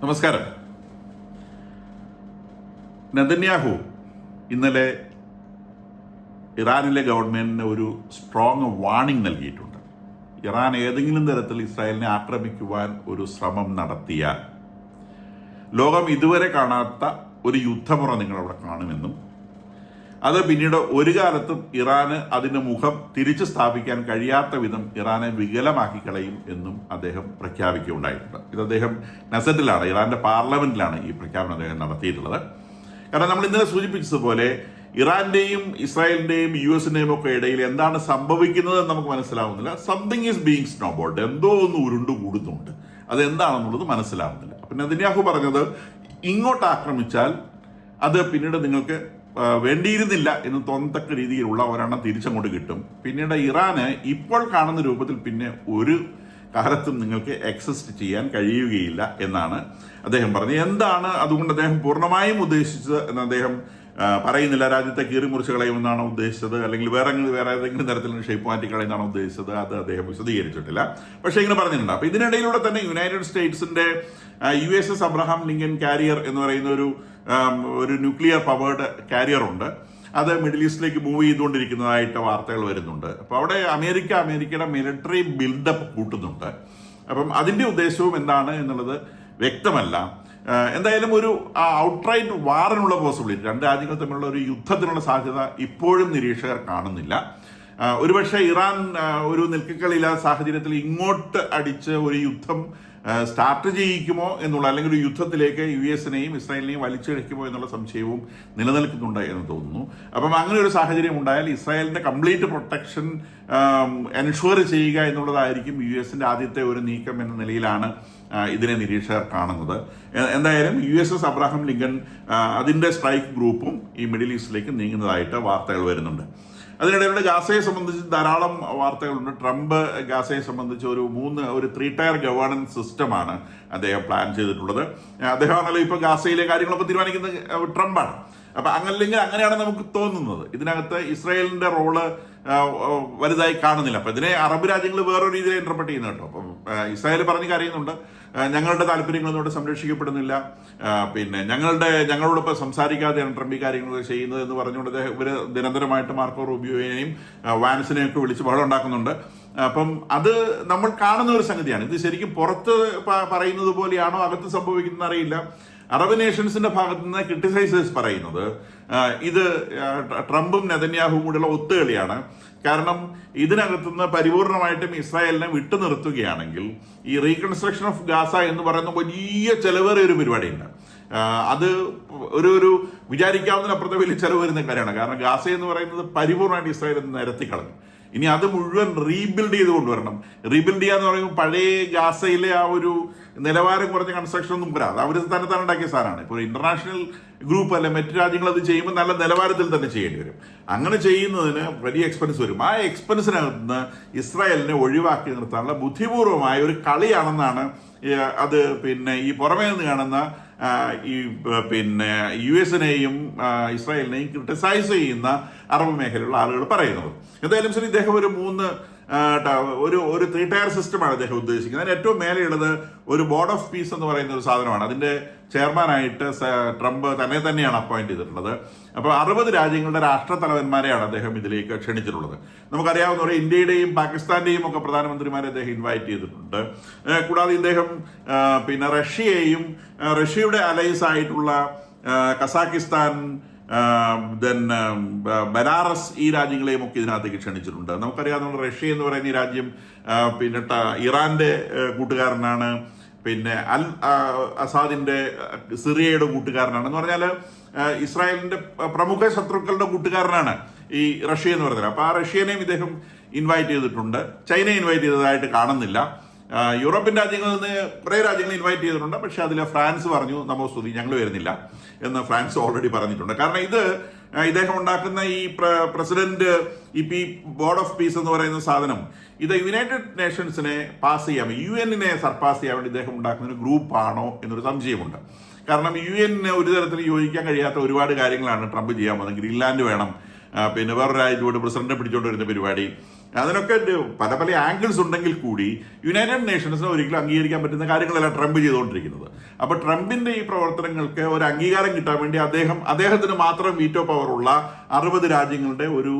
നമസ്കാരം. നദന്യാഹു ഇന്നലെ ഇറാനിലെ ഗവൺമെന്റിന് ഒരു സ്ട്രോങ് വാർണിംഗ് നൽകിയിട്ടുണ്ട്. ഇറാൻ ഏതെങ്കിലും തരത്തിൽ ഇസ്രായേലിനെ ആക്രമിക്കുവാൻ ഒരു ശ്രമം നടത്തിയാൽ ലോകം ഇതുവരെ കാണാത്ത ഒരു യുദ്ധമുറ നിങ്ങളവിടെ കാണുമെന്നും അത് പിന്നീട് ഒരു കാലത്തും ഇറാന് അതിന്റെ മുഖം തിരിച്ചു സ്ഥാപിക്കാൻ കഴിയാത്ത വിധം ഇറാനെ വികലമാക്കി കളയും എന്നും അദ്ദേഹം പ്രഖ്യാപിക്കുകയുണ്ടായിട്ടുണ്ട്. ഇത് അദ്ദേഹം നസറ്റിലാണ് ഇറാന്റെ പാർലമെന്റിലാണ് ഈ പ്രഖ്യാപനം അദ്ദേഹം നടത്തിയിട്ടുള്ളത്. കാരണം നമ്മൾ ഇന്നലെ സൂചിപ്പിച്ചതുപോലെ ഇറാന്റെയും ഇസ്രായേലിന്റെയും യു എസിന്റെയും ഒക്കെ ഇടയിൽ എന്താണ് സംഭവിക്കുന്നത് എന്ന് നമുക്ക് മനസ്സിലാവുന്നില്ല. സംതിങ് ഈസ് ബീങ് സ്നോബോൾഡ് എന്തോ ഒന്ന് ഉരുണ്ടു കൂടുന്നുണ്ട്. അത് എന്താണെന്നുള്ളത് മനസ്സിലാവുന്നില്ല. പിന്നെ അതിന്യാഹു പറഞ്ഞത് ഇങ്ങോട്ട് ആക്രമിച്ചാൽ അത് പിന്നീട് നിങ്ങൾക്ക് വേണ്ടിയിരുന്നില്ല എന്ന് തോന്നത്തക്ക രീതിയിലുള്ള ഒരെണ്ണം തിരിച്ചങ്ങോട്ട് കിട്ടും. പിന്നീട് ഇറാന് ഇപ്പോൾ കാണുന്ന രൂപത്തിൽ പിന്നെ ഒരു കാലത്തും നിങ്ങൾക്ക് എക്സിസ്റ്റ് ചെയ്യാൻ കഴിയുകയില്ല എന്നാണ് അദ്ദേഹം പറഞ്ഞത്. എന്താണ് അതുകൊണ്ട് അദ്ദേഹം പൂർണമായും ഉദ്ദേശിച്ചത് എന്ന് അദ്ദേഹം പറയുന്നില്ല രാജ്യത്തെ കീറി മുറിച്ച് കളയുമെന്നാണ് ഉദ്ദേശിച്ചത്? അല്ലെങ്കിൽ വേറെ വേറെ ഏതെങ്കിലും തരത്തിലുള്ള ഷേപ്പ് മാറ്റി കളയുന്നതാണ് ഉദ്ദേശിച്ചത്? അത് അദ്ദേഹം വിശദീകരിച്ചിട്ടില്ല. പക്ഷേ ഇങ്ങനെ പറഞ്ഞിട്ടുണ്ട്. അപ്പൊ ഇതിനിടയിലൂടെ തന്നെ United സ്റ്റേറ്റ്സിന്റെ U S S Abraham Lincoln carrier എന്ന് പറയുന്ന ഒരു ഒരു ന്യൂക്ലിയർ പവേർഡ് കാരിയർ ഉണ്ട്. അത് മിഡിൽ ഈസ്റ്റിലേക്ക് മൂവ് ചെയ്തുകൊണ്ടിരിക്കുന്നതായിട്ട് വാർത്തകൾ വരുന്നുണ്ട്. അപ്പോൾ അവിടെ അമേരിക്ക അമേരിക്കയുടെ മിലിറ്ററി ബിൽഡപ്പ് കൂട്ടുന്നുണ്ട്. അപ്പം അതിന്റെ ഉദ്ദേശവും എന്താണ് എന്നുള്ളത് വ്യക്തമല്ല. എന്തായാലും ഒരു ഔട്ട്റൈറ്റ് വാറിനുള്ള പോസിബിലിറ്റി രണ്ട് രാജ്യങ്ങൾ തമ്മിലുള്ള ഒരു യുദ്ധത്തിനുള്ള സാധ്യത ഇപ്പോഴും നിരീക്ഷകർ കാണുന്നില്ല. ഒരുപക്ഷെ ഇറാൻ ഒരു നിൽക്കക്കളില്ലാത്ത സാഹചര്യത്തിൽ ഇങ്ങോട്ട് അടിച്ച് ഒരു യുദ്ധം സ്റ്റാർട്ട് ചെയ്യിക്കുമോ എന്നുള്ള അല്ലെങ്കിൽ ഒരു യുദ്ധത്തിലേക്ക് യു എസിനെയും ഇസ്രായേലിനെയും വലിച്ചിഴയ്ക്കുമോ എന്നുള്ള സംശയവും നിലനിൽക്കുന്നുണ്ട് എന്ന് തോന്നുന്നു. അപ്പം അങ്ങനെ ഒരു സാഹചര്യം ഉണ്ടായാൽ ഇസ്രായേലിന്റെ കംപ്ലീറ്റ് പ്രൊട്ടക്ഷൻ എൻഷുവർ ചെയ്യുക എന്നുള്ളതായിരിക്കും യു എസിന്റെ ആദ്യത്തെ ഒരു നീക്കം എന്ന നിലയിലാണ് ഇതിനെ നിരീക്ഷകർ കാണുന്നത്. എന്തായാലും U S S Abraham Lincoln അതിന്റെ സ്ട്രൈക്ക് ഗ്രൂപ്പും ഈ മിഡിൽ ഈസ്റ്റിലേക്ക് നീങ്ങുന്നതായിട്ട് വാർത്തകൾ വരുന്നുണ്ട്. അതിനിടയിലൂടെ ഗാസയെ സംബന്ധിച്ച് ധാരാളം വാർത്തകളുണ്ട്. ട്രംപ് ഗാസയെ സംബന്ധിച്ച് ഒരു മൂന്ന് ഒരു ത്രീ ടയർ ഗവേണൻസ് സിസ്റ്റമാണ് അദ്ദേഹം പ്ലാൻ ചെയ്തിട്ടുള്ളത്. അദ്ദേഹമാണല്ലോ ഇപ്പൊ ഗാസയിലെ കാര്യങ്ങളൊക്കെ തീരുമാനിക്കുന്നത് ട്രംപാണ്. അപ്പൊ അങ്ങനല്ലെങ്കിൽ അങ്ങനെയാണ് നമുക്ക് തോന്നുന്നത്. ഇതിനകത്ത് ഇസ്രായേലിന്റെ റോൾ വലുതായി കാണുന്നില്ല. അപ്പൊ ഇതിനെ അറബ് രാജ്യങ്ങൾ വേറൊരു രീതിയിൽ ഇന്റർപ്രറ്റ് ചെയ്യുന്നുണ്ടോ അപ്പം ഇസ്രായേൽ പറഞ്ഞ് കരയുന്നുണ്ട്. ഞങ്ങളുടെ താല്പര്യങ്ങളൊന്നും സംരക്ഷിക്കപ്പെടുന്നില്ല. പിന്നെ ഞങ്ങളുടെ ഞങ്ങളോടൊപ്പം സംസാരിക്കാതെയാണ് ട്രംപ് ഈ കാര്യങ്ങൾ ചെയ്യുന്നത് എന്ന് പറഞ്ഞുകൊണ്ട് അദ്ദേഹം ഇവർ നിരന്തരമായിട്ട് മാർക്കോ റൂബിയോയെയും വാൻസിനെയും ഒക്കെ വിളിച്ച് ബഹളം ഉണ്ടാക്കുന്നുണ്ട്. അപ്പം അത് നമ്മൾ കാണുന്ന ഒരു സംഗതിയാണ്. ഇത് ശരിക്കും പുറത്ത് പറയുന്നത് പോലെയാണോ അകത്ത് സംഭവിക്കുന്നത് അറിയില്ല. അറബ് നേഷൻസിന്റെ ഭാഗത്ത് നിന്ന് ക്രിട്ടിസൈസേഴ്സ് പറയുന്നത് ഇത് ട്രംപും നെതന്യാഹുവും കൂടെയുള്ള ഒത്തുകളിയാണ്. കാരണം ഇതിനകത്തുനിന്ന് പരിപൂർണമായിട്ടും ഇസ്രായേലിനെ വിട്ടു നിർത്തുകയാണെങ്കിൽ ഈ റീകൺസ്ട്രക്ഷൻ ഓഫ് ഗാസ എന്ന് പറയുന്ന വലിയ ചെലവേറിയ ഒരു പരിപാടിയുണ്ട്. അത് ഒരു ഒരു വിചാരിക്കാവുന്നതിനപ്പുറത്തെ വലിയ ചെലവ് വരുന്ന കാര്യമാണ്. കാരണം ഗാസ എന്ന് പറയുന്നത് പരിപൂർണമായിട്ട് ഇസ്രായേൽ നിരത്തി കളഞ്ഞു. ഇനി അത് മുഴുവൻ റീബിൽഡ് ചെയ്ത് കൊണ്ടുവരണം. റീബിൽഡ് ചെയ്യുക എന്ന് പറയുമ്പോൾ പഴയ ഗാസയിലെ ആ ഒരു നിലവാരം കുറഞ്ഞ കൺസ്ട്രക്ഷൻ ഒന്നും വരാം അത് അവർ തന്നെ തന്നെ ഉണ്ടാക്കിയ സാധനമാണ്. ഇപ്പോൾ ഇന്റർനാഷണൽ ഗ്രൂപ്പ് അല്ലെ മറ്റു രാജ്യങ്ങൾ അത് ചെയ്യുമ്പോൾ നല്ല നിലവാരത്തിൽ തന്നെ ചെയ്യേണ്ടി വരും. അങ്ങനെ ചെയ്യുന്നതിന് വലിയ എക്സ്പെൻസ് വരും. ആ എക്സ്പെൻസിനകത്ത് നിന്ന് ഇസ്രായേലിനെ ഒഴിവാക്കി നിർത്താനുള്ള ബുദ്ധിപൂർവമായ ഒരു കളിയാണെന്നാണ് അത് പിന്നെ ഈ പുറമേ നിന്ന് കാണുന്ന ഈ പിന്നെ യു എസിനെയും ഇസ്രായേലിനെയും ക്രിട്ടിസൈസ് ചെയ്യുന്ന അറബ് മേഖലയിലുള്ള ആളുകൾ പറയുന്നത്. എന്തായാലും ശരി ഇദ്ദേഹം ഒരു മൂന്ന് ഒരു ഒരു ത്രീ ടയർ സിസ്റ്റമാണ് അദ്ദേഹം ഉദ്ദേശിക്കുന്നത്. അതിന് ഏറ്റവും മേലെയുള്ളത് ഒരു ബോർഡ് ഓഫ് പീസ് എന്ന് പറയുന്ന ഒരു സാധനമാണ്. അതിന്റെ ചെയർമാനായിട്ട് ട്രംപ് തന്നെ തന്നെയാണ് അപ്പോയിന്റ് ചെയ്തിട്ടുള്ളത്. അപ്പോൾ അറുപത് രാജ്യങ്ങളുടെ രാഷ്ട്രത്തലവന്മാരെയാണ് അദ്ദേഹം ഇതിലേക്ക് ക്ഷണിച്ചിട്ടുള്ളത്. നമുക്കറിയാവുന്ന പോലെ ഇന്ത്യയുടെയും പാകിസ്ഥാന്റെയും ഒക്കെ പ്രധാനമന്ത്രിമാരെ അദ്ദേഹം ഇൻവൈറ്റ് ചെയ്തിട്ടുണ്ട്. കൂടാതെ ഇദ്ദേഹം പിന്നെ റഷ്യയെയും റഷ്യയുടെ അലൈസ് ആയിട്ടുള്ള കസാക്കിസ്ഥാൻ ദെൻ ബനാറസ് ഈ രാജ്യങ്ങളെയും ഒക്കെ ഇതിനകത്തേക്ക് ക്ഷണിച്ചിട്ടുണ്ട്. നമുക്കറിയാവുന്ന റഷ്യ എന്ന് പറയുന്ന ഈ രാജ്യം പിന്നെ ഇറാന്റെ കൂട്ടുകാരനാണ്. പിന്നെ അൽ അസാദിന്റെ സിറിയയുടെ കൂട്ടുകാരനാണ് എന്ന് പറഞ്ഞാൽ ഇസ്രായേലിന്റെ പ്രമുഖ ശത്രുക്കളുടെ കൂട്ടുകാരനാണ് ഈ റഷ്യ എന്ന് പറയുന്നത് അപ്പൊ ആ റഷ്യനെയും ഇദ്ദേഹം ഇൻവൈറ്റ് ചെയ്തിട്ടുണ്ട്. ചൈന ഇൻവൈറ്റ് ചെയ്തതായിട്ട് കാണുന്നില്ല. യൂറോപ്യൻ രാജ്യങ്ങളിൽ നിന്ന് കുറേ രാജ്യങ്ങൾ ഇൻവൈറ്റ് ചെയ്തിട്ടുണ്ട്. പക്ഷെ അതിൽ ഫ്രാൻസ് പറഞ്ഞു നമ്മൾ സ്തുതി ഞങ്ങൾ വരുന്നില്ല എന്ന് ഫ്രാൻസ് ഓൾറെഡി പറഞ്ഞിട്ടുണ്ട്. കാരണം ഇത് ഇദ്ദേഹം ഉണ്ടാക്കുന്ന ഈ പ്രസിഡന്റ് ഈ പി ബോർഡ് ഓഫ് പീസ് എന്ന് പറയുന്ന സാധനം ഇത് യുണൈറ്റഡ് നേഷൻസിനെ പാസ് ചെയ്യാൻ യു എന്നിനെ സർപ്പാസ് ചെയ്യാൻ വേണ്ടി ഇദ്ദേഹം ഉണ്ടാക്കുന്ന ഒരു ഗ്രൂപ്പാണോ എന്നൊരു സംശയമുണ്ട്. കാരണം യു എന്നിന് ഒരു തരത്തിൽ യോജിക്കാൻ കഴിയാത്ത ഒരുപാട് കാര്യങ്ങളാണ് ട്രംപ് ചെയ്യാൻ പോകുന്നത്. ഗ്രീൻലാൻഡ് വേണം പിന്നെ വേറൊരു രാജ്യത്തോട് പ്രസിഡന്റിനെ പിടിച്ചോണ്ട് വരുന്ന പരിപാടി അതിനൊക്കെ പല പല ആംഗിൾസ് ഉണ്ടെങ്കിൽ കൂടി യുണൈറ്റഡ് നേഷൻസിന് ഒരിക്കലും അംഗീകരിക്കാൻ പറ്റുന്ന കാര്യങ്ങളല്ല ട്രംപ് ചെയ്തുകൊണ്ടിരിക്കുന്നത്. അപ്പോൾ ട്രംപിന്റെ ഈ പ്രവർത്തനങ്ങൾക്ക് ഒരു അംഗീകാരം കിട്ടാൻ വേണ്ടി അദ്ദേഹം അദ്ദേഹത്തിന് മാത്രം വീറ്റോ പവർ ഉള്ള അറുപത് രാജ്യങ്ങളുടെ ഒരു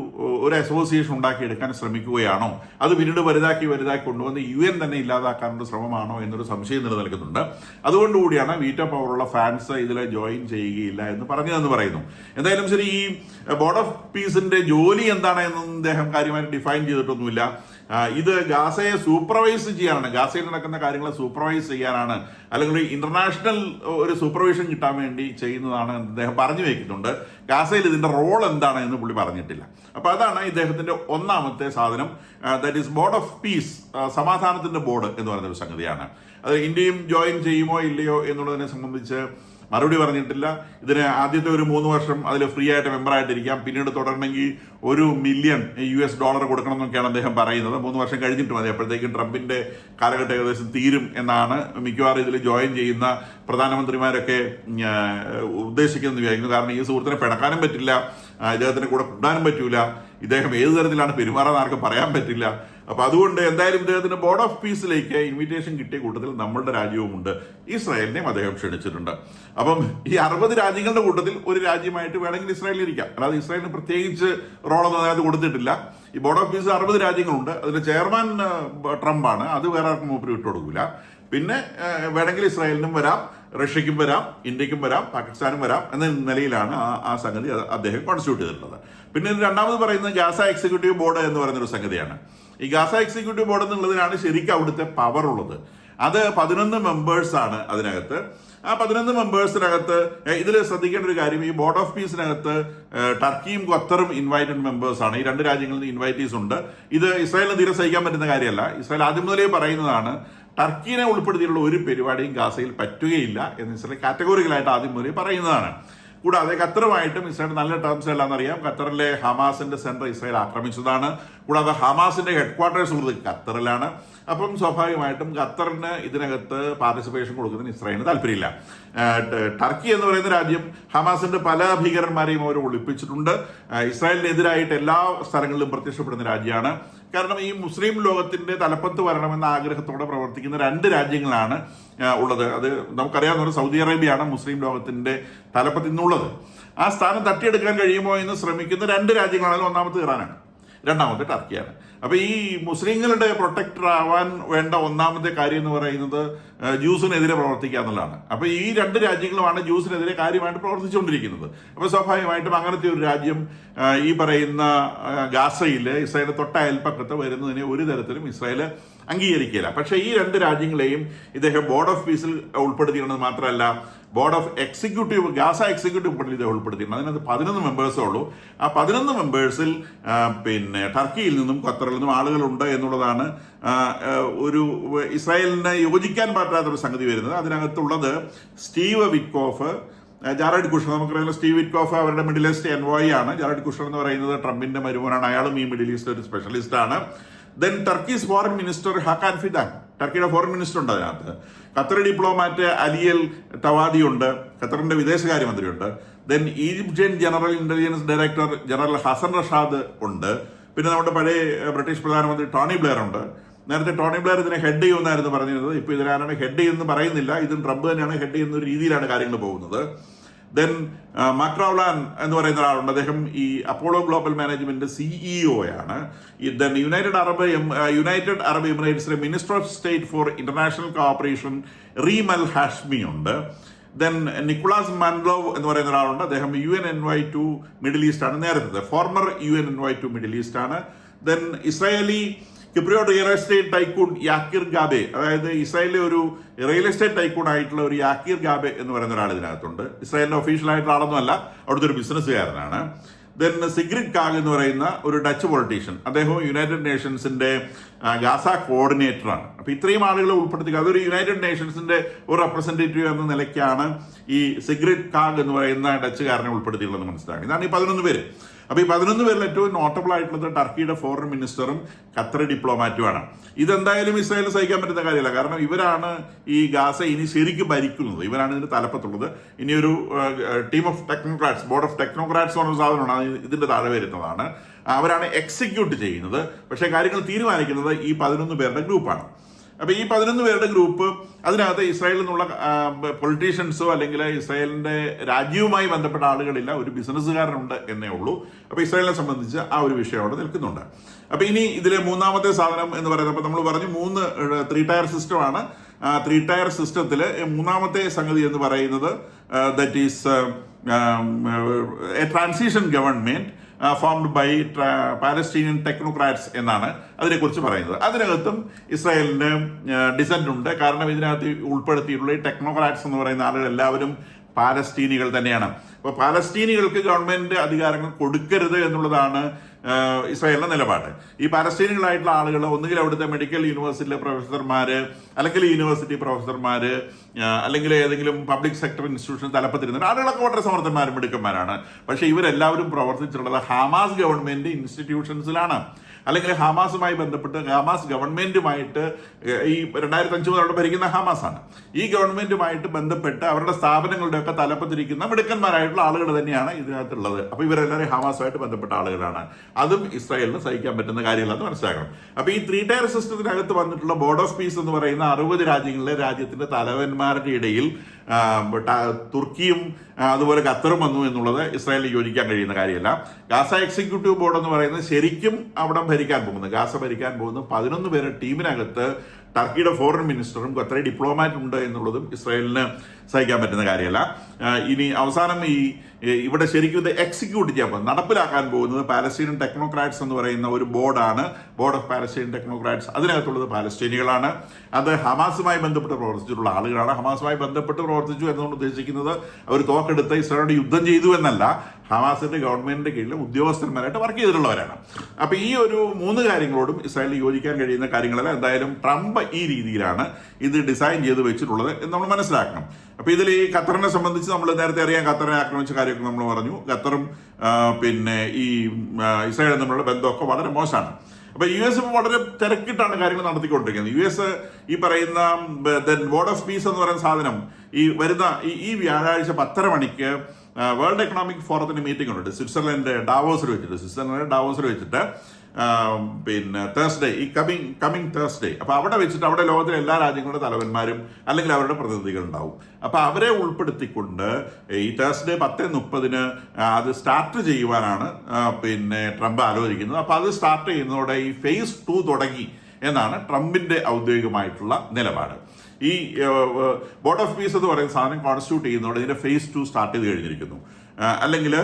ഒരു അസോസിയേഷൻ ഉണ്ടാക്കിയെടുക്കാൻ ശ്രമിക്കുകയാണോ? അത് പിന്നീട് വലുതാക്കി വലുതാക്കി കൊണ്ടുവന്ന് യു എൻ തന്നെ ഇല്ലാതാക്കാനുള്ള ശ്രമമാണോ എന്നൊരു സംശയം നിലനിൽക്കുന്നുണ്ട്. അതുകൊണ്ടുകൂടിയാണ് വീറ്റോ പവറുള്ള ഫാൻസ് ഇതിൽ ജോയിൻ ചെയ്യുകയില്ല എന്ന് പറഞ്ഞതെന്ന് പറയുന്നു. എന്തായാലും ശരി ഈ ബോർഡ് ഓഫ് പീസിന്റെ ജോലി എന്താണ് എന്നും അദ്ദേഹം കാര്യമായിട്ട് ഡിഫൈൻ ചെയ്തിട്ടൊന്നുമില്ല. ഇത് ഗാസയെ സൂപ്പർവൈസ് ചെയ്യാനാണ്. ഗാസയിൽ നടക്കുന്ന കാര്യങ്ങളെ സൂപ്പർവൈസ് ചെയ്യാനാണ്. അല്ലെങ്കിൽ ഇന്റർനാഷണൽ ഒരു സൂപ്പർവിഷൻ കിട്ടാൻ വേണ്ടി ചെയ്യുന്നതാണ് അദ്ദേഹം പറഞ്ഞു വെക്കുന്നുണ്ട് ഗാസയിൽ ഇതിന്റെ റോൾ എന്താണ് എന്ന് പുള്ളി പറഞ്ഞിട്ടില്ല. അപ്പൊ അതാണ് ഇദ്ദേഹത്തിന്റെ ഒന്നാമത്തെ സാധനം. That is board of peace സമാധാനത്തിന്റെ ബോർഡ് എന്ന് പറയുന്ന ഒരു സംഗതിയാണ്. അത് ഇന്ത്യയും ജോയിൻ ചെയ്യുമോ ഇല്ലയോ എന്നുള്ളതിനെ സംബന്ധിച്ച് മറുപടി പറഞ്ഞിട്ടില്ല. ഇതിന് ആദ്യത്തെ ഒരു മൂന്ന് വർഷം അതിൽ ഫ്രീ ആയിട്ട് മെമ്പർ മെമ്പറായിട്ടിരിക്കാം പിന്നീട് തുടരണമെങ്കിൽ ഒരു മില്യൺ യു എസ് ഡോളർ കൊടുക്കണം എന്നൊക്കെയാണ് അദ്ദേഹം പറയുന്നത്. മൂന്ന് വർഷം കഴിഞ്ഞിട്ട് മതി. അപ്പോഴത്തേക്കും ട്രംപിന്റെ കാലഘട്ടം ഏകദേശം തീരും എന്നാണ് മിക്കവാറും ഇതിൽ ജോയിൻ ചെയ്യുന്ന പ്രധാനമന്ത്രിമാരൊക്കെ ഉദ്ദേശിക്കുന്നത് വിചാരിക്കുന്നു. കാരണം ഈ സുഹൃത്തിനെ പിണക്കാനും പറ്റില്ല. ഇദ്ദേഹത്തിന് കൂടെ കൂടാനും പറ്റൂല. ഇദ്ദേഹം ഏത് തരത്തിലാണ് പെരുമാറാൻ ആർക്കും പറയാൻ പറ്റില്ല. അപ്പൊ അതുകൊണ്ട് എന്തായാലും ഇദ്ദേഹത്തിന് ബോർഡ് ഓഫ് പീസിലേക്ക് ഇൻവിറ്റേഷൻ കിട്ടിയ കൂട്ടത്തിൽ നമ്മളുടെ രാജ്യവുമുണ്ട്. ഇസ്രായേലിനെയും അദ്ദേഹം ക്ഷണിച്ചിട്ടുണ്ട്. അപ്പം ഈ അറുപത് രാജ്യങ്ങളുടെ കൂട്ടത്തിൽ ഒരു രാജ്യമായിട്ട് വേണമെങ്കിൽ ഇസ്രായേലിൽ ഇരിക്കാം. അല്ലാതെ ഇസ്രായേലിന് പ്രത്യേകിച്ച് റോളൊന്നും അതായത് കൊടുത്തിട്ടില്ല. ഈ ബോർഡ് ഓഫ് പീസ് അറുപത് രാജ്യങ്ങളുണ്ട്. അതിൽ ചെയർമാൻ ട്രംപാണ്. അത് വേറെ ആർക്കും മൂപ്പര് വിട്ടുകൊടുക്കില്ല പിന്നെ ആ, വേണമെങ്കിൽ ഇസ്രായേലിനും വരാം. റഷ്യക്കും വരാം ഇന്ത്യക്കും വരാം പാകിസ്ഥാനും വരാം എന്ന നിലയിലാണ് ആ സംഗതി അദ്ദേഹം കോൺസ്റ്റിറ്റ്യൂട്ട് ചെയ്തിട്ടുള്ളത്. പിന്നെ രണ്ടാമത് പറയുന്നത് ഗാസ എക്സിക്യൂട്ടീവ് ബോർഡ് എന്ന് പറയുന്നൊരു സംഗതിയാണ്. ഈ ഗാസ എക്സിക്യൂട്ടീവ് ബോർഡ് എന്നുള്ളതിനാണ് ശരിക്കും അവിടുത്തെ പവർ ഉള്ളത്. അത് പതിനൊന്ന് മെമ്പേഴ്സ് ആണ് അതിനകത്ത്. ആ പതിനൊന്ന് മെമ്പേഴ്സിനകത്ത് ഇതിൽ ശ്രദ്ധിക്കേണ്ട ഒരു കാര്യം ഈ ബോർഡ് ഓഫ് പീസിനകത്ത് ടർക്കിയും ഖത്തറും ഇൻവൈറ്റഡ് മെമ്പേഴ്സ് ആണ്. ഈ രണ്ട് രാജ്യങ്ങളിൽ നിന്ന് ഇൻവൈറ്റീസ് ഉണ്ട്. ഇത് ഇസ്രായേലിന് തീരെ സഹിക്കാൻ പറ്റുന്ന കാര്യമല്ല. ഇസ്രായേൽ ആദ്യം മുതലേ പറയുന്നതാണ് ടർക്കിനെ ഉൾപ്പെടുത്തിയിട്ടുള്ള ഒരു പരിപാടിയും ഗാസയിൽ പറ്റുകയില്ല എന്ന് ഇസ്രായേൽ കാറ്റഗോറിക്കലായിട്ട് ആദ്യം മുറി പറയുന്നതാണ്. കൂടാതെ ഖത്തറുമായിട്ടും ഇസ്രായേൽ നല്ല ടേംസ് അല്ലാന്ന് അറിയാം ഖത്തറിലെ ഹമാസിന്റെ സെന്റർ ഇസ്രായേൽ ആക്രമിച്ചതാണ്. കൂടാതെ ഹമാസിന്റെ ഹെഡ്ക്വാർട്ടേഴ്സ് ഉള്ളത് ഖത്തറിലാണ്. അപ്പം സ്വാഭാവികമായിട്ടും ഖത്തറിന് ഇതിനകത്ത് പാർട്ടിസിപ്പേഷൻ കൊടുക്കുന്നതിന് ഇസ്രായേലിന് താല്പര്യമില്ല. ടർക്കി എന്ന് പറയുന്ന രാജ്യം ഹമാസിന്റെ പല ഭീകരന്മാരെയും അവർ ഒളിപ്പിച്ചിട്ടുണ്ട്. ഇസ്രായേലിനെതിരായിട്ട് എല്ലാ സ്ഥലങ്ങളിലും പ്രത്യക്ഷപ്പെടുന്ന രാജ്യമാണ്. കാരണം ഈ മുസ്ലിം ലോകത്തിന്റെ തലപ്പത്ത് വരണമെന്ന ആഗ്രഹത്തോടെ പ്രവർത്തിക്കുന്ന രണ്ട് രാജ്യങ്ങളാണ് ഉള്ളത്. അത് നമുക്കറിയാവുന്ന സൗദി അറേബ്യയാണ് മുസ്ലിം ലോകത്തിന്റെ തലപ്പത്ത് ഇന്നുള്ളത്. ആ സ്ഥാനം തട്ടിയെടുക്കാൻ കഴിയുമോ എന്ന് ശ്രമിക്കുന്ന രണ്ട് രാജ്യങ്ങളാണ്. ഒന്നാമത്തെ ഇറാനാണ് രണ്ടാമത്തെ ടർക്കിയാണ്. അപ്പൊ ഈ മുസ്ലിങ്ങളുടെ പ്രൊട്ടക്ടർ ആവാൻ വേണ്ട ഒന്നാമത്തെ കാര്യം എന്ന് പറയുന്നത് ജ്യൂസിനെതിരെ പ്രവർത്തിക്കുക എന്നുള്ളതാണ്. അപ്പൊ ഈ രണ്ട് രാജ്യങ്ങളുമാണ് ജ്യൂസിനെതിരെ കാര്യമായിട്ട് പ്രവർത്തിച്ചുകൊണ്ടിരിക്കുന്നത്. അപ്പോൾ സ്വാഭാവികമായിട്ടും അങ്ങനത്തെ ഒരു രാജ്യം ഈ പറയുന്ന ഗാസയിൽ ഇസ്രായേലിന്റെ തൊട്ട അയൽപ്പക്കത്ത് വരുന്നതിനെ ഒരു തരത്തിലും ഇസ്രായേൽ അംഗീകരിക്കില്ല പക്ഷേ ഈ രണ്ട് രാജ്യങ്ങളെയും ഇദ്ദേഹം ബോർഡ് ഓഫ് പീസിൽ ഉൾപ്പെടുത്തിയിരുന്നത് മാത്രമല്ല board of executive Gaza executive ബോർഡിൽ ഇത് ഉൾപ്പെടുത്തിയിട്ടുണ്ട്. അതിനകത്ത് പതിനൊന്ന് മെമ്പേഴ്സേ ഉള്ളൂ. ആ പതിനൊന്ന് മെമ്പേഴ്സിൽ പിന്നെ ടർക്കിയിൽ നിന്നും ഖത്തറിൽ നിന്നും ആളുകളുണ്ട് എന്നുള്ളതാണ് ഒരു ഇസ്രായേലിനെ യോജിക്കാൻ പറ്റാത്തൊരു സംഗതി വരുന്നത്. അതിനകത്തുള്ളത് സ്റ്റീവ് വിറ്റ്കോഫ് ജാറഡ് കുഷർ നമുക്കറിയാം സ്റ്റീവ് വിറ്റ്കോഫ് അവരുടെ മിഡിൽ ഈസ്റ്റ് എൻവോയി ആണ്. ജാറഡ് കുഷർ എന്ന് പറയുന്നത് ട്രംപിന്റെ മരുമോനാണ്. അയാളും ഈ മിഡിൽ ഈസ്റ്റ് ഒരു സ്പെഷ്യലിസ്റ്റ് ആണ്. Then Turkey's foreign minister Hakan Fidan ടർക്കിയുടെ foreign minister ഉണ്ട് അതിനകത്ത്. Qatar diplomat Ali al Thawadi ഉണ്ട്. ഖത്തറിന്റെ വിദേശകാര്യമന്ത്രിയുണ്ട്. Then Egyptian general intelligence director general Hassan Rashad ഉണ്ട്. പിന്നെ നമ്മുടെ പഴയ ബ്രിട്ടീഷ് പ്രധാനമന്ത്രി ടോണി ബ്ലെയർ ഉണ്ട്. നേരത്തെ ടോണി ബ്ലെയർ ഇതിനെ ഹെഡ് ചെയ്യുമെന്നായിരുന്നു പറഞ്ഞിരുന്നത്. ഇപ്പോൾ ഇതിനാരാണ് ഹെഡ് ചെയ്യുമെന്ന് പറയുന്നില്ല. ഇതും ട്രംപ് തന്നെയാണ് ഹെഡ് ചെയ്യുന്ന ഒരു രീതിയിലാണ് കാര്യങ്ങൾ പോകുന്നത്. ദെൻ മക്രോളാൻ എന്ന് പറയുന്ന ഒരാളുണ്ട്. അദ്ദേഹം ഈ അപ്പോളോ ഗ്ലോബൽ മാനേജ്മെന്റ് സിഇഒ ആണ് then United Arab United Arab എമിറേറ്റ്സിലെ minister of state for international cooperation Reem al Hashimy ഉണ്ട്. ദെൻ നിക്കുളാസ് മാൻലോവ് എന്ന് പറയുന്ന ഒരാളുണ്ട്. അദ്ദേഹം U N envoy to Middle East ആണ് നേരത്തെ. Former U N envoy to Middle East ആണ്. Then Israeli Cypriot real estate tycoon Yakir Gabay അതായത് ഇസ്രായേലിലെ ഒരു റിയൽ എസ്റ്റേറ്റ് ടൈക്കൂൺ ആയിട്ടുള്ള ഒരു യാക്കിർ ഗാബെ എന്ന് പറയുന്ന ഒരാൾ ഇതിനകത്തുണ്ട്. ഇസ്രായേലിന്റെ ഒഫീഷ്യൽ ആയിട്ടുള്ള ആളൊന്നുമല്ല അവിടുത്തെ ഒരു ബിസിനസ്സുകാരനാണ് ദെൻ സിഗ്രിഡ് കാഗ് എന്ന് പറയുന്ന ഒരു ഡച്ച് പൊളിറ്റീഷ്യൻ അദ്ദേഹം യുണൈറ്റഡ് നേഷൻസിന്റെ ഗാസ കോർഡിനേറ്ററാണ്. അപ്പോൾ അപ്പൊ ഇത്രയും ആളുകളെ ഉൾപ്പെടുത്തുക അതൊരു യുണൈറ്റഡ് നേഷൻസിന്റെ ഒരു റെപ്രസെന്റേറ്റീവ് എന്ന നിലയ്ക്കാണ് ഈ സിഗ്രറ്റ് കാഗ് എന്ന് പറയുന്ന ഡച്ചുകാരനെ ഉൾപ്പെടുത്തിയിട്ടുള്ളത് മനസ്സിലാക്കി ഇതാണ് ഈ പതിനൊന്ന് പേര്. അപ്പോൾ ഈ പതിനൊന്ന് പേരിൽ ഏറ്റവും നോട്ടബിൾ ആയിട്ടുള്ളത് ടർക്കിയുടെ ഫോറിൻ മിനിസ്റ്ററും ഖത്തർ ഡിപ്ലോമാറ്റുമാണ് ഇതെന്തായാലും ഇസ്രായേൽ സഹിക്കാൻ പറ്റുന്ന കാര്യമല്ല. കാരണം ഇവരാണ് ഈ ഗാസ ഇനി ശരിക്കും ഭരിക്കുന്നത്. ഇവരാണ് ഇതിന്റെ തലപ്പത്തുള്ളത്. ഇനി ഒരു team of technocrats board of technocrats പറഞ്ഞ സാധനമാണ്. ഇതിന്റെ താഴെ വരുന്നതാണ്. അവരാണ് എക്സിക്യൂട്ട് ചെയ്യുന്നത്. പക്ഷേ കാര്യങ്ങൾ തീരുമാനിക്കുന്നത് ഈ പതിനൊന്ന് പേരുടെ ഗ്രൂപ്പാണ്. അപ്പൊ ഈ പതിനൊന്ന് പേരുടെ ഗ്രൂപ്പ് അതിനകത്ത് ഇസ്രായേലിൽ നിന്നുള്ള പൊളിറ്റീഷ്യൻസോ അല്ലെങ്കിൽ ഇസ്രായേലിന്റെ രാജ്യവുമായി ബന്ധപ്പെട്ട ആളുകളില്ല. ഒരു ബിസിനസ്സുകാരനുണ്ട് എന്നേ ഉള്ളൂ. അപ്പൊ ഇസ്രായേലിനെ സംബന്ധിച്ച് ആ ഒരു വിഷയം അവിടെ നിൽക്കുന്നുണ്ട്. അപ്പൊ ഇനി ഇതിലെ മൂന്നാമത്തെ സാധനം എന്ന് പറയുന്നത് നമ്മൾ പറഞ്ഞു മൂന്ന് ത്രീ ടയർ സിസ്റ്റമാണ് ത്രീ ടയർ സിസ്റ്റത്തിൽ മൂന്നാമത്തെ സംഗതി എന്ന് പറയുന്നത് that is a transition government formed by Palestinian technocrats എന്നാണ് അതിനെക്കുറിച്ച് പറയുന്നത്. അതിനകത്തും ഇസ്രായേലിന് ഡിസെന്റ് ഉണ്ട്. കാരണം ഇതിനകത്ത് ഉൾപ്പെടുത്തിയിട്ടുള്ള ഈ ടെക്നോക്രാറ്റ്സ് എന്ന് പറയുന്ന ആളുകൾ എല്ലാവരും പാലസ്തീനികൾ തന്നെയാണ്. അപ്പോൾ പാലസ്തീനികൾക്ക് ഗവൺമെന്റ് അധികാരങ്ങൾ കൊടുക്കരുത് എന്നുള്ളതാണ് ഇസ്രായേലിന്റെ നിലപാട്. ഈ പാലസ്തീനികളായിട്ടുള്ള ആളുകൾ ഒന്നുകിൽ അവിടുത്തെ മെഡിക്കൽ യൂണിവേഴ്സിറ്റിയിലെ പ്രൊഫസർമാര് അല്ലെങ്കിൽ യൂണിവേഴ്സിറ്റി പ്രൊഫസർമാര് അല്ലെങ്കിൽ ഏതെങ്കിലും പബ്ലിക് സെക്ടർ ഇൻസ്റ്റിറ്റ്യൂഷൻ തലപ്പത്തിരുന്ന ആളുകളൊക്കെ വളരെ സമർത്ഥന്മാരും മിടുക്കന്മാരാണ്. പക്ഷേ ഇവരെല്ലാവരും പ്രവർത്തിച്ചിട്ടുള്ളത് ഹമാസ് ഗവൺമെന്റ് ഇൻസ്റ്റിറ്റ്യൂഷൻസിലാണ്. അല്ലെങ്കിൽ ഹമാസുമായി ബന്ധപ്പെട്ട് ഹമാസ് ഗവൺമെന്റുമായിട്ട് ഈ രണ്ടായിരത്തി അഞ്ച് മുതൽ അവിടെ ഭരിക്കുന്ന ഹമാസ് ആണ് ഈ ഗവൺമെന്റുമായിട്ട് ബന്ധപ്പെട്ട് അവരുടെ സ്ഥാപനങ്ങളുടെ ഒക്കെ തലപ്പത്തിരിക്കുന്ന മിടുക്കന്മാരായിട്ടുള്ള ആളുകൾ തന്നെയാണ് ഇതിനകത്തുള്ളത്. അപ്പൊ ഇവരെല്ലാവരും ഹമാസുമായിട്ട് ബന്ധപ്പെട്ട ആളുകളാണ്. അതും ഇസ്രായേലിന് സഹിക്കാൻ പറ്റുന്ന കാര്യമില്ലെന്ന് മനസ്സിലാക്കണം. അപ്പൊ ഈ ത്രീ ടയർ സിസ്റ്റത്തിനകത്ത് വന്നിട്ടുള്ള ബോർഡ് ഓഫ് പീസ് എന്ന് പറയുന്ന അറുപത് രാജ്യങ്ങളിലെ രാജ്യത്തിന്റെ തലവന്മാരുടെ ഇടയിൽ തുർക്കിയും അതുപോലെ ഖത്തറും വന്നു എന്നുള്ളത് ഇസ്രായേലിന് യോജിക്കാൻ കഴിയുന്ന കാര്യമല്ല. ഗാസ എക്സിക്യൂട്ടീവ് ബോർഡ് എന്ന് പറയുന്നത് ശരിക്കും അവിടെ ഭരിക്കാൻ പോകുന്നത് ഗാസ ഭരിക്കാൻ പോകുന്ന പതിനൊന്ന് പേരെ ടീമിനകത്ത് ടർക്കിയുടെ ഫോറിൻ മിനിസ്റ്ററും ഖത്തറി ഡിപ്ലോമാറ്റ് ഉണ്ട് എന്നുള്ളതും ഇസ്രായേലിന് സഹിക്കാൻ പറ്റുന്ന കാര്യമല്ല. ഇനി അവസാനം ഈ ഇവിടെ ശരിക്കും ഇത് എക്സിക്യൂട്ട് ചെയ്യാൻ പോകുന്നത്. നടപ്പിലാക്കാൻ പോകുന്നത് പാലസ്തീനിയൻ ടെക്നോക്രാറ്റ്സ് എന്ന് പറയുന്ന ഒരു ബോർഡാണ്. ബോർഡ് ഓഫ് പാലസ്തീനിയൻ ടെക്നോക്രാറ്റ്സ് അതിനകത്തുള്ളത് പാലസ്തീനികളാണ് അത് ഹമാസുമായി ബന്ധപ്പെട്ട് പ്രവർത്തിച്ചിട്ടുള്ള ആളുകളാണ്. ഹമാസുമായി ബന്ധപ്പെട്ട് പ്രവർത്തിച്ചു എന്നുകൊണ്ട് ഉദ്ദേശിക്കുന്നത് അവർ തോക്കെടുത്ത് ഇസ്രായേലോട് യുദ്ധം ചെയ്തു എന്നല്ല. ഹമാസിന്റെ ഗവൺമെന്റിന്റെ കീഴിൽ ഉദ്യോഗസ്ഥന്മാരായിട്ട് വർക്ക് ചെയ്തിട്ടുള്ളവരാണ്. അപ്പൊ ഈ ഒരു മൂന്ന് കാര്യങ്ങളോടും ഇസ്രായേലിൽ യോജിക്കാൻ കഴിയുന്ന കാര്യങ്ങളല്ല എന്തായാലും ട്രംപ് ഈ രീതിയിലാണ് ഇത് ഡിസൈൻ ചെയ്ത് വെച്ചിട്ടുള്ളത് എന്ന് നമ്മൾ മനസ്സിലാക്കണം. അപ്പൊ ഇതിൽ ഈ ഖത്തറിനെ സംബന്ധിച്ച് നമ്മൾ നേരത്തെ അറിയാൻ ഖത്തറിനെ ആക്രമിച്ച കാര്യമൊക്കെ നമ്മൾ പറഞ്ഞു. ഖത്തറും പിന്നെ ഈ ഇസ്രായേലും തമ്മിലുള്ള ബന്ധമൊക്കെ വളരെ മോശമാണ്. അപ്പൊ യു എസ് വളരെ തിരക്കിട്ടാണ് കാര്യങ്ങൾ നടത്തിക്കൊണ്ടിരിക്കുന്നത്. യു എസ് ഈ പറയുന്ന ബോർഡ് ഓഫ് പീസ് എന്ന് പറയുന്ന സാധനം ഈ വരുന്ന ഈ വ്യാഴാഴ്ച പത്തര മണിക്ക് വേൾഡ് എക്കണോമിക് ഫോറത്തിന്റെ മീറ്റിംഗ് ഉണ്ട്. സ്വിറ്റ്സർലൻഡ് ഡാവോസിൽ വെച്ചിട്ട് സ്വിറ്റ്സർലൻഡ് ഡാവോസിൽ വെച്ചിട്ട് പിന്നെ തേഴ്സ്ഡേ ഈ കമ്മിങ് കമ്മിങ് തേഴ്സ്ഡേ അപ്പൊ അവിടെ വെച്ചിട്ട് അവിടെ ലോകത്തിലെ എല്ലാ രാജ്യങ്ങളുടെ തലവന്മാരും അല്ലെങ്കിൽ അവരുടെ പ്രതിനിധികൾ ഉണ്ടാവും അപ്പൊ അവരെ ഉൾപ്പെടുത്തിക്കൊണ്ട് ഈ തേഴ്സ്ഡേ പത്ത് മുപ്പതിന് അത് സ്റ്റാർട്ട് ചെയ്യുവാനാണ് പിന്നെ ട്രംപ് ആലോചിക്കുന്നത്. അപ്പൊ അത് സ്റ്റാർട്ട് ചെയ്യുന്നതോടെ ഈ ഫേസ് ടു തുടങ്ങി എന്നാണ് ട്രംപിന്റെ ഔദ്യോഗികമായിട്ടുള്ള നിലപാട്. ഈ ബോർഡ് ഓഫ് പീസ് എന്ന് പറയുന്ന സാധനം കോൺസ്റ്റിറ്റ്യൂട്ട് ചെയ്യുന്നതോടെ ഇതിന്റെ ഫേസ് ടു സ്റ്റാർട്ട് ചെയ്ത് കഴിഞ്ഞിരിക്കുന്നു. അല്ലെങ്കിൽ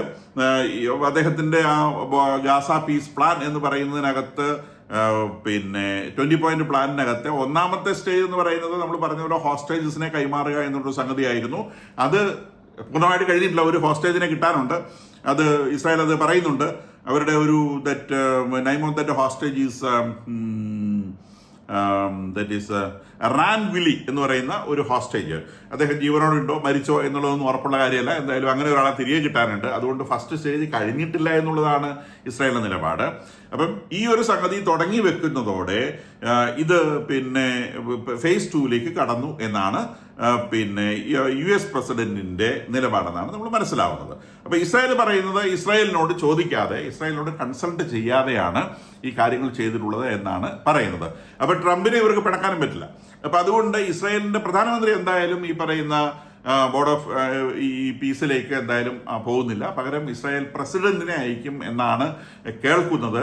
അദ്ദേഹത്തിന്റെ ആ ഗാസ പീസ് പ്ലാൻ എന്ന് പറയുന്നതിനകത്ത് പിന്നെ ട്വന്റി പോയിന്റ് പ്ലാനിനകത്തെ ഒന്നാമത്തെ സ്റ്റേജ് എന്ന് പറയുന്നത് നമ്മൾ പറഞ്ഞ പോലെ ഹോസ്റ്റേജസിനെ കൈമാറുക എന്നുള്ളൊരു സംഗതിയായിരുന്നു. അത് പൂർണമായിട്ട് കഴിഞ്ഞിട്ടില്ല. ഒരു ഹോസ്റ്റേജിനെ കിട്ടാനുണ്ട്. അത് ഇസ്രായേൽ അത് പറയുന്നുണ്ട്. അവരുടെ ഒരു that name of that hostage is that is Ran Gvili എന്ന് പറയുന്ന ഒരു ഹോസ്റ്റേജ് അദ്ദേഹം ജീവനോട് ജീവനോടുണ്ടോ മരിച്ചോ എന്നുള്ളതൊന്നും ഉറപ്പുള്ള കാര്യമല്ല. എന്തായാലും അങ്ങനെ ഒരാളെ തിരികെ കിട്ടാനുണ്ട്. അതുകൊണ്ട് ഫസ്റ്റ് സ്റ്റേജ് കഴിഞ്ഞിട്ടില്ല എന്നുള്ളതാണ് ഇസ്രായേലിന്റെ നിലപാട്. അപ്പം ഈ ഒരു സംഗതി തുടങ്ങി വെക്കുന്നതോടെ ഇത് പിന്നെ ഫേസ് ടൂവിലേക്ക് കടന്നു എന്നാണ് പിന്നെ യു എസ് പ്രസിഡന്റിന്റെ നിലപാടെന്നാണ് നമ്മൾ മനസ്സിലാവുന്നത്. അപ്പൊ ഇസ്രായേൽ പറയുന്നത് ഇസ്രായേലിനോട് ചോദിക്കാതെ ഇസ്രായേലിനോട് കൺസൾട്ട് ചെയ്യാതെയാണ് ഈ കാര്യങ്ങൾ ചെയ്തിട്ടുള്ളത് എന്നാണ് പറയുന്നത്. അപ്പൊ ട്രംപിനെ ഇവർക്ക് പിണക്കാനും പറ്റില്ല. അപ്പൊ അതുകൊണ്ട് ഇസ്രായേലിന്റെ പ്രധാനമന്ത്രി എന്തായാലും ഈ പറയുന്ന ബോർഡ് ഓഫ് ഈ പീസിലേക്ക് എന്തായാലും പോകുന്നില്ല. പകരം ഇസ്രായേൽ പ്രസിഡന്റിനെ അയക്കും എന്നാണ് കേൾക്കുന്നത്.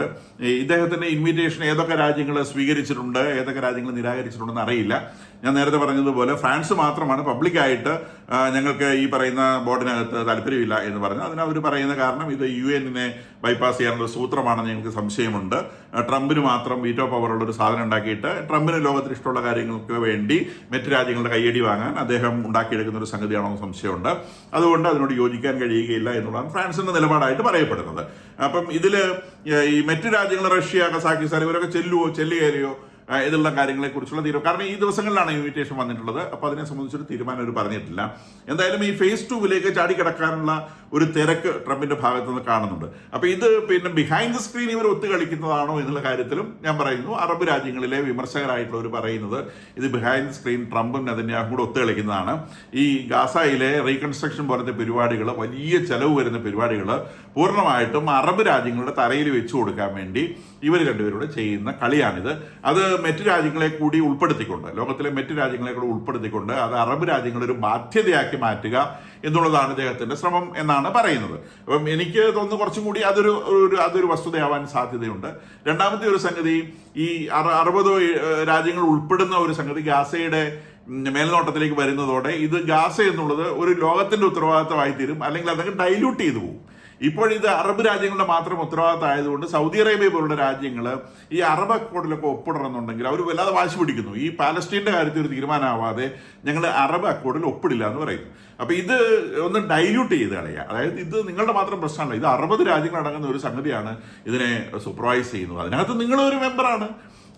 ഇദ്ദേഹത്തിന്റെ ഇൻവിറ്റേഷൻ ഏതൊക്കെ രാജ്യങ്ങൾ സ്വീകരിച്ചിട്ടുണ്ട് ഏതൊക്കെ രാജ്യങ്ങൾ നിരാകരിച്ചിട്ടുണ്ടെന്ന് അറിയില്ല. ഞാൻ നേരത്തെ പറഞ്ഞതുപോലെ ഫ്രാൻസ് മാത്രമാണ് പബ്ലിക്കായിട്ട് ഞങ്ങൾക്ക് ഈ പറയുന്ന ബോർഡിനകത്ത് താല്പര്യമില്ല എന്ന് പറഞ്ഞു അതിന് അവർ പറയുന്ന കാരണം ഇത് യു എന്നിനെ ബൈപ്പാസ് ചെയ്യാനുള്ള സൂത്രമാണെന്ന് ഞങ്ങൾക്ക് സംശയമുണ്ട്. ട്രംപിന് മാത്രം വീറ്റോ പവറുള്ള ഒരു സാധനം ഉണ്ടാക്കിയിട്ട് ട്രംപിന് ലോകത്തിൽ ഇഷ്ടമുള്ള കാര്യങ്ങൾക്ക് വേണ്ടി മറ്റു രാജ്യങ്ങളുടെ കയ്യടി വാങ്ങാൻ അദ്ദേഹം ഉണ്ടാക്കിയെടുക്കുന്ന ഒരു സംഗതിയാണോ എന്ന് സംശയമുണ്ട്. അതുകൊണ്ട് അതിനോട് യോജിക്കാൻ കഴിയുകയില്ല എന്നുള്ളതാണ് ഫ്രാൻസിന്റെ നിലപാടായിട്ട് പറയപ്പെടുന്നത്. അപ്പം ഇതിൽ ഈ മറ്റു രാജ്യങ്ങൾ റഷ്യ കസാക്കിസ്ഥാൻ ഇവരൊക്കെ ചെല്ലുവോ ചെല്ലുകയറിയോ ഇതിലുള്ള കാര്യങ്ങളെക്കുറിച്ചുള്ള തീരുമാനം. കാരണം ഈ ദിവസങ്ങളിലാണ് ഇൻവിറ്റേഷൻ വന്നിട്ടുള്ളത്. അപ്പോൾ അതിനെ സംബന്ധിച്ചൊരു തീരുമാനം അവർ പറഞ്ഞിട്ടില്ല. എന്തായാലും ഈ ഫേസ് ടൂവിലേക്ക് ചാടിക്കിടക്കാനുള്ള ഒരു തിരക്ക് ട്രംപിന്റെ ഭാഗത്ത് നിന്ന് കാണുന്നുണ്ട്. അപ്പോൾ ഇത് പിന്നെ ബിഹൈൻഡ് ദ സ്ക്രീൻ ഇവർ ഒത്തു കളിക്കുന്നതാണോ എന്നുള്ള കാര്യത്തിലും ഞാൻ പറയുന്നു. അറബ് രാജ്യങ്ങളിലെ വിമർശകരായിട്ടുള്ളവർ പറയുന്നത് ഇത് ബിഹൈൻഡ് ദ സ്ക്രീൻ ട്രംപും നെതന്യാഹും കൂടെ ഒത്തു കളിക്കുന്നതാണ് ഈ ഗാസയിലെ റീകൺസ്ട്രക്ഷൻ പോലത്തെ പരിപാടികൾ വലിയ ചെലവ് വരുന്ന പരിപാടികൾ പൂർണമായിട്ടും അറബ് രാജ്യങ്ങളുടെ തലയിൽ വെച്ചു കൊടുക്കാൻ വേണ്ടി ഇവർ രണ്ടുപേരോട് ചെയ്യുന്ന കളിയാണിത്. അത് മറ്റു രാജ്യങ്ങളെ കൂടി ഉൾപ്പെടുത്തിക്കൊണ്ട് ലോകത്തിലെ മറ്റു രാജ്യങ്ങളെ കൂടി ഉൾപ്പെടുത്തിക്കൊണ്ട് അത് അറബ് രാജ്യങ്ങളെ ഒരു ബാധ്യതയാക്കി മാറ്റുക എന്നുള്ളതാണ് അദ്ദേഹത്തിന്റെ ശ്രമം എന്നാണ് പറയുന്നത്. അപ്പം എനിക്ക് തോന്നുന്നു കുറച്ചും കൂടി അതൊരു ഒരു അതൊരു വസ്തുതയാവാൻ സാധ്യതയുണ്ട്. രണ്ടാമത്തെ ഒരു സംഗതി ഈ അറുപത് രാജ്യങ്ങൾ ഉൾപ്പെടുന്ന ഒരു സംഗതി ഗാസയുടെ മേൽനോട്ടത്തിലേക്ക് വരുന്നതോടെ ഇത് ഗാസ എന്നുള്ളത് ഒരു ലോകത്തിന്റെ ഉത്തരവാദിത്തമായി തീരും അല്ലെങ്കിൽ അതങ്ങ് ഡൈല്യൂട്ട് ചെയ്തു പോകും ഇപ്പോഴിത് അറബ് രാജ്യങ്ങളുടെ മാത്രം ഉത്തരവാദിത്തം ആയതുകൊണ്ട് സൗദി അറേബ്യ പോലുള്ള രാജ്യങ്ങൾ ഈ അറബ് അക്കോർഡിലൊക്കെ ഒപ്പിടണമെന്നുണ്ടെങ്കിൽ അവർ വല്ലാതെ വാശി പിടിക്കുന്നു. ഈ പാലസ്റ്റീന്റെ കാര്യത്തിൽ ഒരു തീരുമാനമാവാതെ ഞങ്ങൾ അറബ് അക്കോർഡിൽ ഒപ്പിടില്ല എന്ന് പറയുന്നു. അപ്പോൾ ഇത് ഒന്ന് ഡൈല്യൂട്ട് ചെയ്ത് കളയുക. അതായത് ഇത് നിങ്ങളുടെ മാത്രം പ്രശ്നമല്ല. ഇത് അറുപത് രാജ്യങ്ങൾ അടങ്ങുന്ന ഒരു സംഗതിയാണ് ഇതിനെ സൂപ്പർവൈസ് ചെയ്യുന്നത്. അതിനകത്ത് നിങ്ങളൊരു മെമ്പറാണ്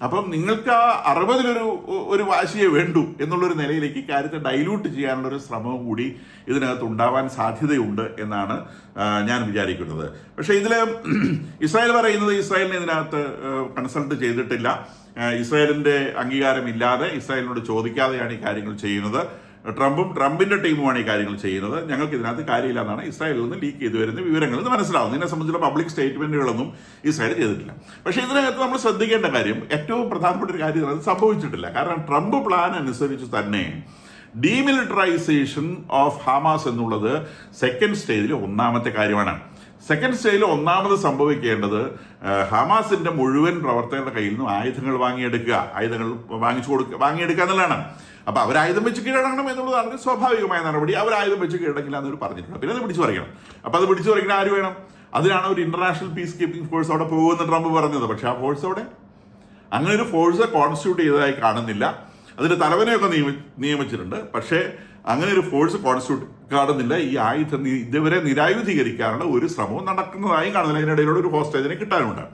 അപ്പം നിങ്ങൾക്ക് ആ അറുപതിലൊരു ഒരു വാശിയെ വേണ്ടു എന്നുള്ളൊരു നിലയിലേക്ക് കാര്യത്തെ ഡൈലൂട്ട് ചെയ്യാനുള്ളൊരു ശ്രമവും കൂടി ഇതിനകത്ത് ഉണ്ടാവാൻ സാധ്യതയുണ്ട് എന്നാണ് ഞാൻ വിചാരിക്കുന്നത്. പക്ഷേ ഇതിൽ ഇസ്രായേൽ പറയുന്നത് ഇസ്രായേലിനെ ഇതിനകത്ത് കൺസൾട്ട് ചെയ്തിട്ടില്ല. ഇസ്രായേലിന്റെ അംഗീകാരമില്ലാതെ ഇസ്രായേലിനോട് ചോദിക്കാതെയാണ് ഈ കാര്യങ്ങൾ ചെയ്യുന്നത്. ട്രംപും ട്രംപിന്റെ ടീമുമാണ് ഈ കാര്യങ്ങൾ ചെയ്യുന്നത്. ഞങ്ങൾക്ക് ഇതിനകത്ത് കാര്യമില്ല എന്നാണ് ഇസ്രായേലിൽ നിന്ന് ലീക്ക് ചെയ്തു വരുന്ന വിവരങ്ങൾ എന്ന് മനസ്സിലാവും ഇതിനെ സംബന്ധിച്ചുള്ള പബ്ലിക് സ്റ്റേറ്റ്മെന്റുകളൊന്നും ഇസ്രായേൽ ചെയ്തിട്ടില്ല. പക്ഷേ ഇതിനകത്ത് നമ്മൾ ശ്രദ്ധിക്കേണ്ട കാര്യം ഏറ്റവും പ്രധാനപ്പെട്ട ഒരു കാര്യം അത് സംഭവിച്ചിട്ടില്ല. കാരണം ട്രംപ് പ്ലാൻ അനുസരിച്ച് തന്നെ ഡീമിലിറ്ററൈസേഷൻ ഓഫ് ഹാമാസ് എന്നുള്ളത് സെക്കൻഡ് സ്റ്റേജിലെ ഒന്നാമത്തെ കാര്യമാണ്. സെക്കൻഡ് സ്റ്റേജിൽ ഒന്നാമത് സംഭവിക്കേണ്ടത് ഹമാസിന്റെ മുഴുവൻ പ്രവർത്തകരുടെ കയ്യിൽ നിന്നും ആയുധങ്ങൾ വാങ്ങിയെടുക്കുക. ആയുധങ്ങൾ വാങ്ങിച്ചു കൊടുക്കുക വാങ്ങിയെടുക്കുക എന്നുള്ളതാണ്. അപ്പൊ അവർ ആയുധം വെച്ച് കീഴടങ്ങണം എന്നുള്ളതാണ് സ്വാഭാവികമായ നടപടി. അവർ ആയുധം വെച്ച് കീഴടക്കില്ല എന്നൊരു പറഞ്ഞിട്ടുണ്ട്. പിന്നെ അത് പിടിച്ചു പറിക്കണം. അപ്പൊ അത് പിടിച്ചു പറിക്കണം ആര് വേണം? അതിനാണ് ഒരു ഇന്റർനാഷണൽ പീസ് കീപ്പിംഗ് ഫോഴ്സ് അവിടെ പോകുമെന്ന് ട്രംപ് പറഞ്ഞത്. പക്ഷെ ആ ഫോഴ്സ് അവിടെ അങ്ങനെ ഒരു ഫോഴ്സ് കോൺസ്റ്റിറ്റ്യൂട്ട് ചെയ്തതായി കാണുന്നില്ല. അതിന്റെ തലവനെയൊക്കെ നിയമി നിയമിച്ചിട്ടുണ്ട്. പക്ഷേ അങ്ങനെ ഒരു ഫോഴ്സ് കോൺസ്റ്റിറ്റ്യൂട്ട് കാണുന്നില്ല. ഈ ആയുധം ഇതുവരെ നിരായുധീകരിക്കാനുള്ള ഒരു ശ്രമവും നടക്കുന്നതായും കാണുന്നില്ല. അതിനിടയിലൂടെ ഒരു ഹോസ്റ്റേജിനെ കിട്ടാനുണ്ട്.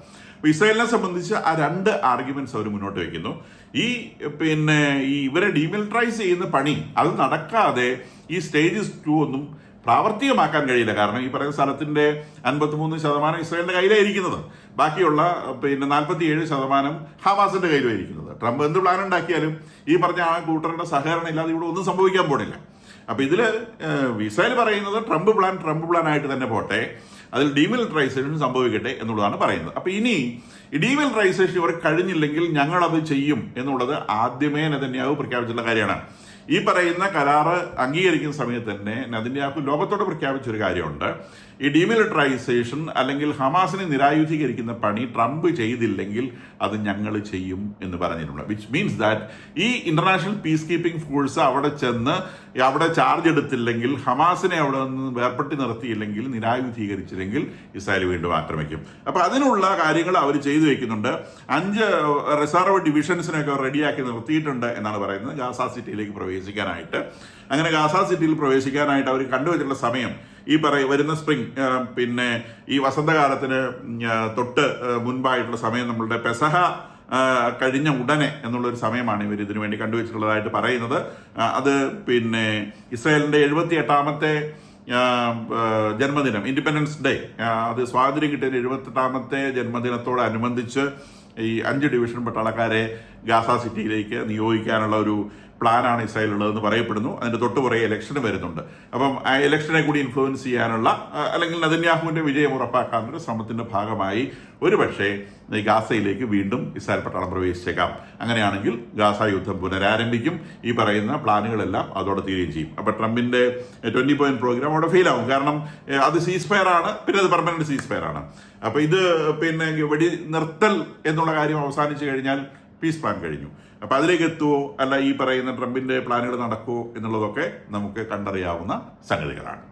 ഇസ്രായേലിനെ സംബന്ധിച്ച് ആ രണ്ട് ആർഗ്യുമെന്റ്സ് അവർ മുന്നോട്ട് വയ്ക്കുന്നു. ഈ പിന്നെ ഈ ഇവരെ ഡീമിലിറ്ററൈസ് ചെയ്യുന്ന പണി അത് നടക്കാതെ ഈ സ്റ്റേജസ് ടു ഒന്നും പ്രാവർത്തികമാക്കാൻ കഴിയില്ല. കാരണം ഈ പറയുന്ന സ്ഥലത്തിന്റെ അൻപത്തിമൂന്ന് ശതമാനം ഇസ്രായേലിന്റെ കയ്യിലായിരിക്കുന്നത്. ബാക്കിയുള്ള പിന്നെ നാൽപ്പത്തിയേഴ് ശതമാനം ഹമാസിന്റെ കയ്യിലായിരിക്കുന്നത് ട്രംപ് എന്ത് പ്ലാൻ ഉണ്ടാക്കിയാലും ഈ പറഞ്ഞ ആ കൂട്ടറുടെ സഹകരണം ഇല്ലാതെ ഇവിടെ ഒന്നും സംഭവിക്കാൻ പോണില്ല. അപ്പൊ ഏഹ്, ഇസ്രായേൽ പറയുന്നത് ട്രംപ് പ്ലാൻ ട്രംപ് പ്ലാൻ ആയിട്ട് തന്നെ പോട്ടെ. അതിൽ ഡീമിലിറ്ററൈസേഷൻ സംഭവിക്കട്ടെ എന്നുള്ളതാണ് പറയുന്നത്. അപ്പൊ ഇനി ഡീമിലിറ്ററൈസേഷൻ ഇവർ കഴിഞ്ഞില്ലെങ്കിൽ ഞങ്ങൾ അത് ചെയ്യും എന്നുള്ളത് ആദ്യമേ നെതന്യാഹു പ്രഖ്യാപിച്ചിട്ടുള്ള കാര്യമാണ്. ഈ പറയുന്ന കരാറ് അംഗീകരിക്കുന്ന സമയത്ത് തന്നെ നെതന്യാഹു ലോകത്തോട് പ്രഖ്യാപിച്ച ഒരു കാര്യമുണ്ട്. ഈ ഡീമിലിറ്ററൈസേഷൻ അല്ലെങ്കിൽ ഹമാസിനെ നിരായുധീകരിക്കുന്ന പണി ട്രംപ് ചെയ്തില്ലെങ്കിൽ അത് ഞങ്ങൾ ചെയ്യും എന്ന് പറഞ്ഞിട്ടുണ്ട്. വിച്ച് മീൻസ് ദാറ്റ് ഈ ഇന്റർനാഷണൽ പീസ് കീപ്പിംഗ് ഫോഴ്സ് അവിടെ ചെന്ന് അവിടെ ചാർജ് എടുത്തില്ലെങ്കിൽ ഹമാസിനെ അവിടെ നിന്ന് വേർപെട്ടി നിർത്തിയില്ലെങ്കിൽ നിരായുധീകരിച്ചില്ലെങ്കിൽ ഇസ്രായേൽ വീണ്ടും ആക്രമിക്കും. അപ്പോൾ അതിനുള്ള കാര്യങ്ങൾ അവർ ചെയ്തു വെക്കുന്നുണ്ട്. അഞ്ച് റിസർവ് ഡിവിഷൻസിനൊക്കെ റെഡിയാക്കി നിർത്തിയിട്ടുണ്ട് എന്നാണ് പറയുന്നത്. ഗാസ സിറ്റിയിലേക്ക് പ്രവേശിക്കാനായിട്ട്. അങ്ങനെ ഗാസ സിറ്റിയിൽ പ്രവേശിക്കാനായിട്ട് അവർ കണ്ടുവച്ചിട്ടുള്ള സമയം ഈ പറയ വരുന്ന സ്പ്രിംഗ് പിന്നെ ഈ വസന്തകാലത്തിന് തൊട്ട് മുൻപായിട്ടുള്ള സമയം നമ്മളുടെ പെസഹ കഴിഞ്ഞ ഉടനെ എന്നുള്ളൊരു സമയമാണ് ഇവർ ഇതിനു വേണ്ടി കണ്ടുവച്ചിട്ടുള്ളതായിട്ട് പറയുന്നത്. അത് പിന്നെ ഇസ്രായേലിന്റെ എഴുപത്തി എട്ടാമത്തെ ജന്മദിനം ഇൻഡിപെൻഡൻസ് ഡേ അത് സ്വാതന്ത്ര്യം കിട്ടിയ എഴുപത്തെട്ടാമത്തെ ജന്മദിനത്തോടനുബന്ധിച്ച് ഈ അഞ്ച് ഡിവിഷൻ പട്ടാളക്കാരെ ഗാസ സിറ്റിയിലേക്ക് നിയോഗിക്കാനുള്ള ഒരു പ്ലാനാണ് ഇസ്രായേലുള്ളതെന്ന് പറയപ്പെടുന്നു. അതിന്റെ തൊട്ട് പുറകെ ഇലക്ഷന് വരുന്നുണ്ട്. അപ്പം ആ ഇലക്ഷനെ കൂടി ഇൻഫ്ലുവൻസ് ചെയ്യാനുള്ള അല്ലെങ്കിൽ നദന്യാഹുവിന്റെ വിജയം ഉറപ്പാക്കാനുള്ള ശ്രമത്തിന്റെ ഭാഗമായി ഒരുപക്ഷെ ഗാസയിലേക്ക് വീണ്ടും ഇസ്രായേൽ പട്ടാളം പ്രവേശിച്ചേക്കാം. അങ്ങനെയാണെങ്കിൽ ഗാസ യുദ്ധം പുനരാരംഭിക്കും. ഈ പറയുന്ന പ്ലാനുകളെല്ലാം അതോടെ തീരുകയും ചെയ്യും. അപ്പൊ ട്രംപിന്റെ ട്വന്റി പോയിന്റ് പ്രോഗ്രാം അവിടെ ഫെയിൽ ആവും. കാരണം അത് സീസ് ഫയർ ആണ് പിന്നെ അത് പെർമനന്റ് സീസ് ഫയർ ആണ്. അപ്പോൾ ഇത് പിന്നെ വെടി നിർത്തൽ എന്നുള്ള കാര്യം അവസാനിച്ചു കഴിഞ്ഞാൽ പീസ് പ്ലാൻ കഴിഞ്ഞു. അപ്പൊ അതിലേക്ക് എത്തുമോ അല്ല ഈ പറയുന്ന ട്രംപിന്റെ പ്ലാനുകൾ നടക്കുമോ എന്നുള്ളതൊക്കെ നമുക്ക് കണ്ടറിയാവുന്ന സംഗതികളാണ്.